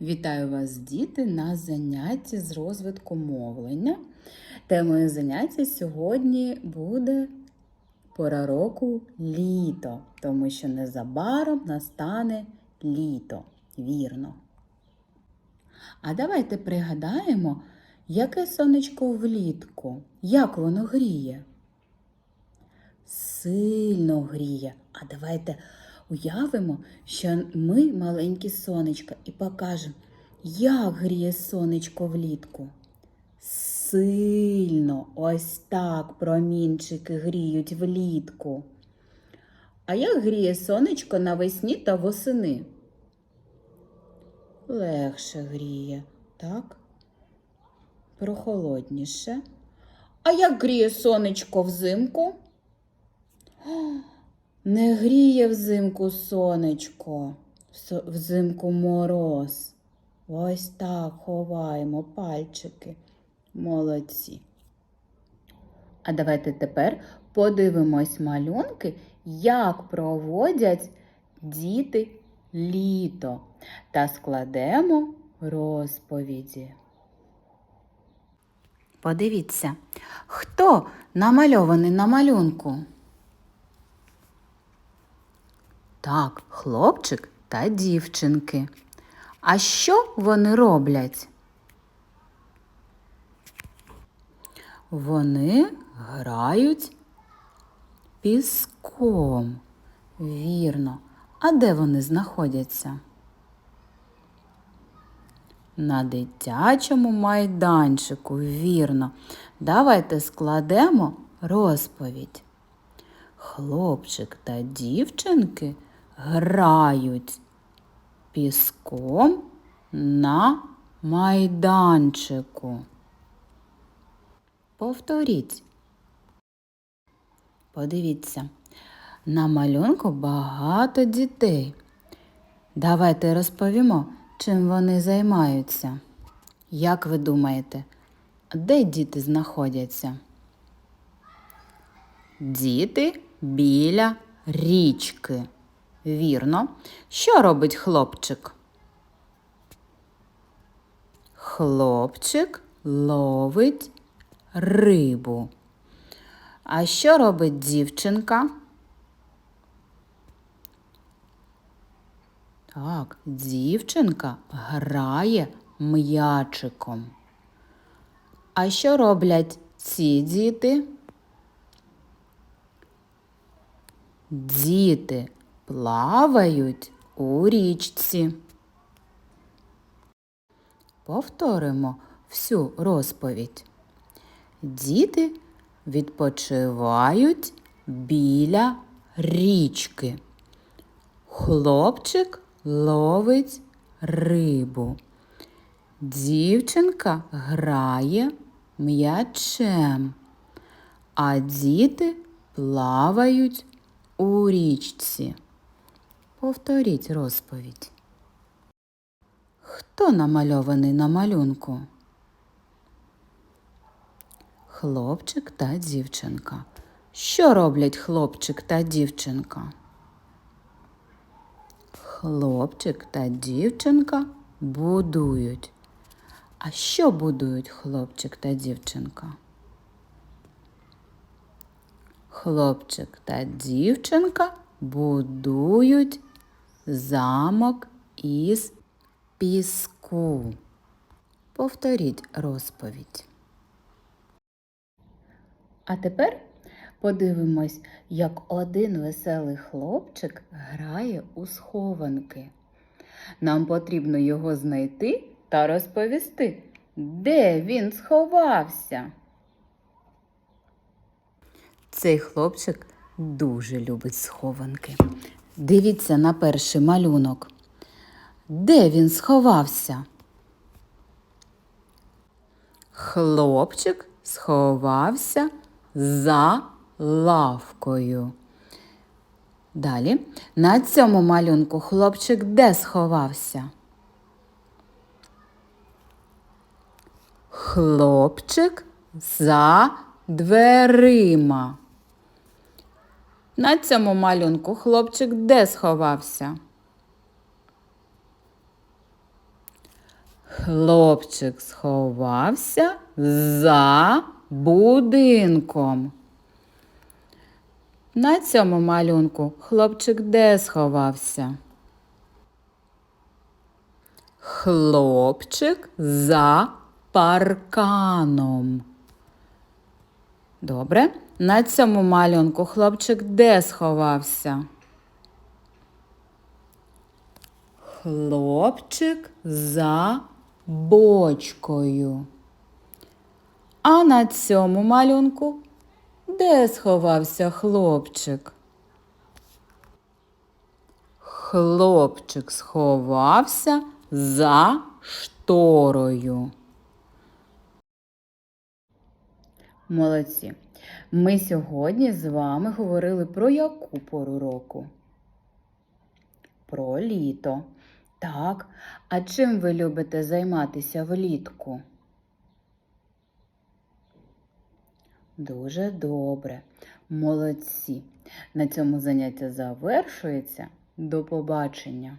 Вітаю вас, діти, на занятті з розвитку мовлення. Темою заняття сьогодні буде пора року літо, тому що незабаром настане літо. Вірно. А давайте пригадаємо, яке сонечко влітку, як воно гріє. Сильно гріє. А давайте уявимо, що ми маленькі сонечка і покажемо, як гріє сонечко влітку. Сильно, ось так промінчики гріють влітку. А як гріє сонечко навесні та восени? Легше гріє, так? Прохолодніше. А як гріє сонечко взимку? Не гріє взимку сонечко, взимку мороз. Ось так ховаємо пальчики. Молодці. А давайте тепер подивимось малюнки, як проводять діти літо та складемо розповіді. Подивіться, хто намальований на малюнку? Так, хлопчик та дівчинки. А що вони роблять? Вони грають піском. Вірно. А де вони знаходяться? На дитячому майданчику, вірно. Давайте складемо розповідь. Хлопчик та дівчинки грають піском на майданчику. Повторіть. Подивіться, на малюнку багато дітей. Давайте розповімо, чим вони займаються. Як ви думаєте, де діти знаходяться? Діти біля річки. Вірно. Що робить хлопчик? Хлопчик ловить рибу. А що робить дівчинка? Так, дівчинка грає м'ячиком. А що роблять ці діти? Діти плавають у річці. Повторимо всю розповідь. Діти відпочивають біля річки. Хлопчик ловить рибу. Дівчинка грає м'ячем, а діти плавають у річці. Повторіть розповідь. Хто намальований на малюнку? Хлопчик та дівчинка. Що роблять хлопчик та дівчинка? Хлопчик та дівчинка будують. А що будують хлопчик та дівчинка? Хлопчик та дівчинка будують замок із піску. Повторіть розповідь. А тепер подивимось, як один веселий хлопчик грає у схованки. Нам потрібно його знайти та розповісти, де він сховався. Цей хлопчик дуже любить схованки. Дивіться на перший малюнок. Де він сховався? Хлопчик сховався за лавкою. Далі на цьому малюнку хлопчик де сховався? Хлопчик за дверима. На цьому малюнку хлопчик де сховався? Хлопчик сховався за будинком. На цьому малюнку хлопчик де сховався? Хлопчик за парканом. Добре. На цьому малюнку хлопчик де сховався? Хлопчик за бочкою. А на цьому малюнку де сховався хлопчик? Хлопчик сховався за шторою. Молодці. Ми сьогодні з вами говорили про яку пору року? Про літо. Так. А чим ви любите займатися влітку? Дуже добре. Молодці. На цьому заняття завершується. До побачення.